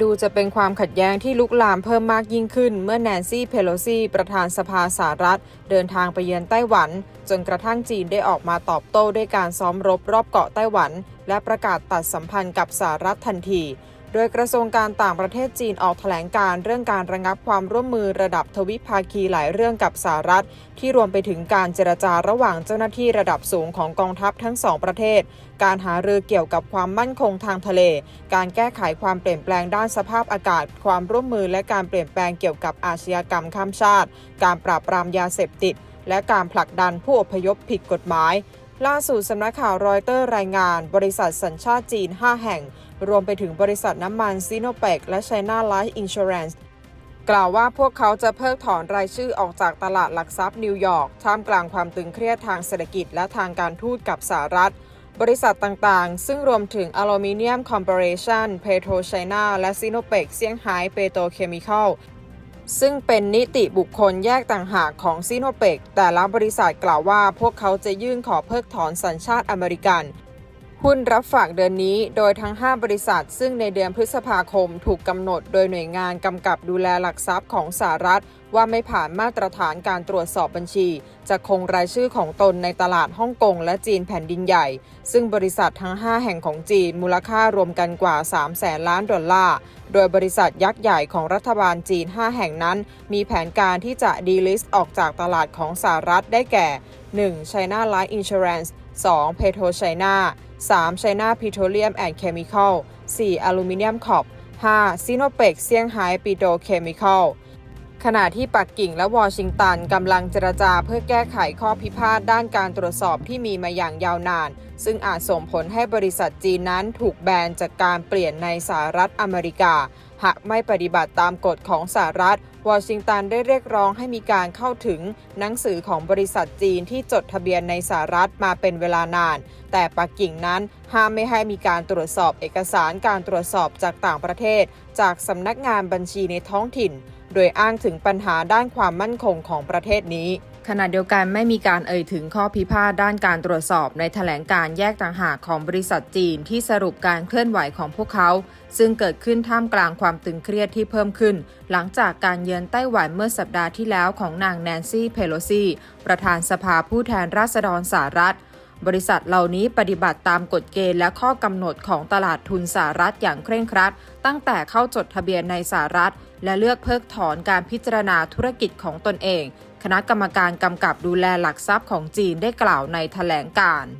ดูจะเป็นความขัดแย้งที่ลุกลามเพิ่มมากยิ่งขึ้น เมื่อแนนซี่ เพโลซีประธานสภาสหรัฐ เดินทางไปเยือนไต้หวัน จนกระทั่งจีนได้ออกมาตอบโต้ด้วยการซ้อมรบรอบเกาะไต้หวัน และประกาศตัดสัมพันธ์กับสหรัฐทันที โดยกระทรวงการต่างประเทศจีนออกแถลงการเรื่องการระงับความร่วมมือระดับทวิภาคีหลายเรื่องกับสหรัฐ ที่รวมไปถึงการเจรจาระหว่างเจ้าหน้าที่ระดับสูงของกองทัพทั้งสองประเทศ การหารือเกี่ยวกับความมั่นคงทางทะเล การแก้ไขความเปลี่ยนแปลงด้านสภาพอากาศ ความร่วมมือและการเปลี่ยนแปลงเกี่ยวกับอาชญากรรมข้ามชาติ การปราบปรามยาเสพติด และการผลักดันผู้อพยพผิดกฎหมาย ล่าสุดสำนักข่าวรอยเตอร์รายงาน บริษัทสัญชาติจีน 5 แห่ง รวมไปถึงบริษัทน้ำมันซีโนเปกและ China Life Insurance กล่าวว่าพวกเขาจะเพิกถอนรายชื่อออกจากตลาดหลักทรัพย์นิวยอร์กท่ามกลางความตึงเครียดทางเศรษฐกิจและทางการทูตกับสหรัฐ บริษัทต่างๆ ซึ่งรวมถึง Aluminium Corporation, Petro China และ Sinopec เซี่ยงไฮ้ Petrochemical ซึ่งเป็นนิติบุคคลแยกต่างหากของซีโนเปกแต่ละบริษัทกล่าวว่าพวกเขาจะยื่นขอเพิกถอนสัญชาติอเมริกัน หุ้นรับฝากเดือนนี้โดยทั้ง 5 บริษัท ซึ่งในเดือนพฤษภาคมถูกกำหนดโดยหน่วยงานกำกับดูแลหลักทรัพย์ของสหรัฐ ว่าไม่ผ่านมาตรฐานการตรวจสอบบัญชี จะคงรายชื่อของตนในตลาดฮ่องกงและจีนแผ่นดินใหญ่ ซึ่งบริษัททั้ง 5 แห่งของจีนมูลค่ารวมกันกว่า 3 แสนล้านดอลลาร์ โดยบริษัทยักษ์ใหญ่ของรัฐบาลจีน 5 แห่งนั้น มีแผนการที่จะดีลิสต์ออกจากตลาดของสหรัฐได้แก่ 1. China Life Insurance 2. Petro China 3. China Petroleum and Chemical 4. Aluminium Corp 5. Sinopec เซี่ยงไฮ้ Petrochemical ขณะที่ปักกิ่งและวอชิงตันกำลังเจรจาเพื่อแก้ไขข้อพิพาทด้านการตรวจสอบที่มีมาอย่างยาวนาน ซึ่งอาจส่งผลให้บริษัทจีนนั้นถูกแบนจากการเปลี่ยนในสหรัฐอเมริกา หากไม่ปฏิบัติตามกฎของสหรัฐ วอชิงตันได้เรียกร้องให้มีการเข้าถึงหนังสือของบริษัทจีนที่จดทะเบียนในสหรัฐมาเป็นเวลานาน แต่ปักกิ่งนั้นห้ามไม่ให้มีการตรวจสอบเอกสารการตรวจสอบจากต่างประเทศ จากสำนักงานบัญชีในท้องถิ่น โดยอ้างถึงปัญหาด้านความมั่นคงของประเทศนี้ ขณะเดียวกันไม่มีการเอ่ยถึงข้อพิพาทด้านการตรวจสอบในแถลงการแยกต่างหากของบริษัทจีนที่สรุปการเคลื่อนไหวของพวกเขา ซึ่งเกิดขึ้นท่ามกลางความตึงเครียดที่เพิ่มขึ้น หลังจากการเยือนไต้หวันเมื่อสัปดาห์ที่แล้วของนางแนนซี่เพโลซีประธานสภาผู้แทนราษฎรสหรัฐบริษัทเหล่านี้ปฏิบัติตามกฎเกณฑ์และข้อกำหนดของตลาดทุนสหรัฐอย่างเคร่งครัด ตั้งแต่เข้าจดทะเบียนในสหรัฐ และเลือกเพิกถอนการพิจารณาธุรกิจของตนเอง คณะกรรมการกำกับดูแลหลักทรัพย์ของจีนได้กล่าวในแถลงการณ์